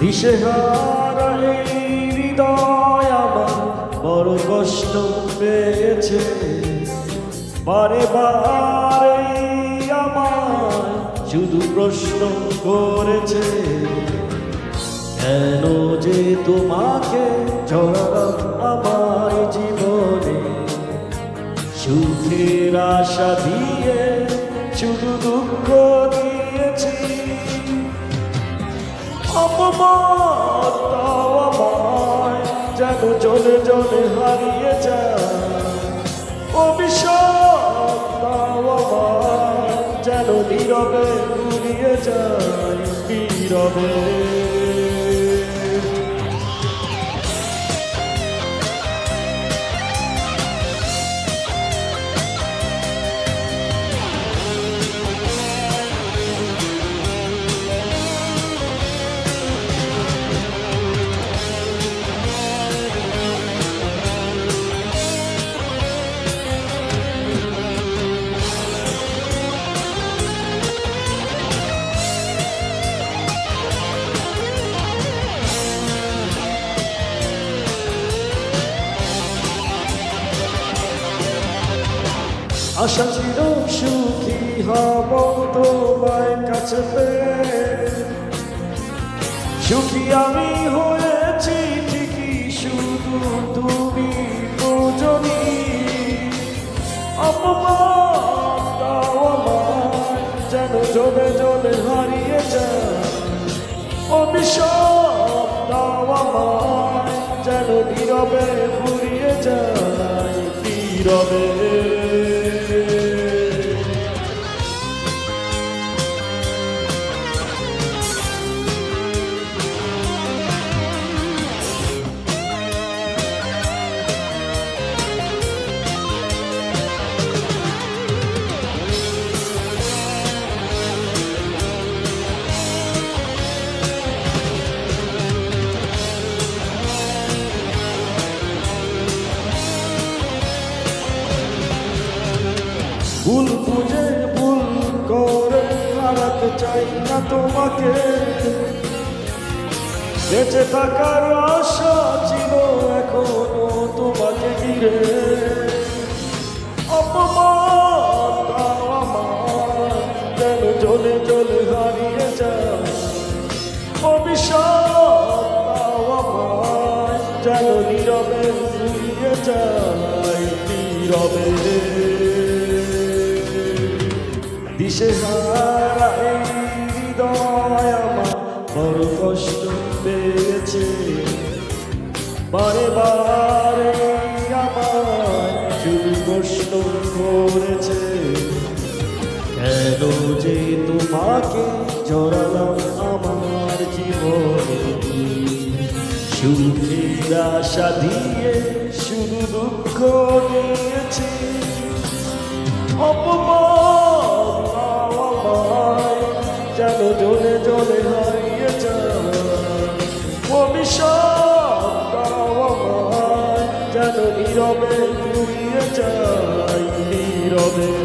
দিশেহারা এই হৃদয় আমার বড় কষ্ট পেয়েছে। বারে বারে আমার শুধু প্রশ্ন করেছে, কেন যে তোমাকে জড়ালাম আমার জীবনে? সুখের আশা দিয়ে শুধু দুঃখ দিয়েছি অপমান দাও আমায় যেন জলে জলে হারিয়ে যায়। অভিশাপ দাও আমায় যেন নীরবে ঘুরিয়ে যায়। নীরবে। আশা ছিল সুখী হব তোমায় কাছে। সুখী আমি হয়েছি ঠিকই, শুধু তুমি আমায়, যেন জলে জলে হারিয়ে যায়। অভিশাপ যেন নীরবে ফুরিয়ে যায়। নীরবে হারাতে চাই না তোমাকে। বেঁচে থাকার আশা ছিল এখনও তোমাকে ঘিরে। অপমান জলে জলে হারিয়ে যায়। অভিশাপ যেন নীরবে ফুরিয়ে যায়, নীরবে। দিশেহারা বারে বারে আমার করেছে। কেন যে তোমাকে জড়ালাম আমার জীবনে? সুখের আশা দিয়ে শুধু দুঃখ নিয়েছি। অপমান যেন জলে জলে হারিয়ে নীরবে যায় নীরবে।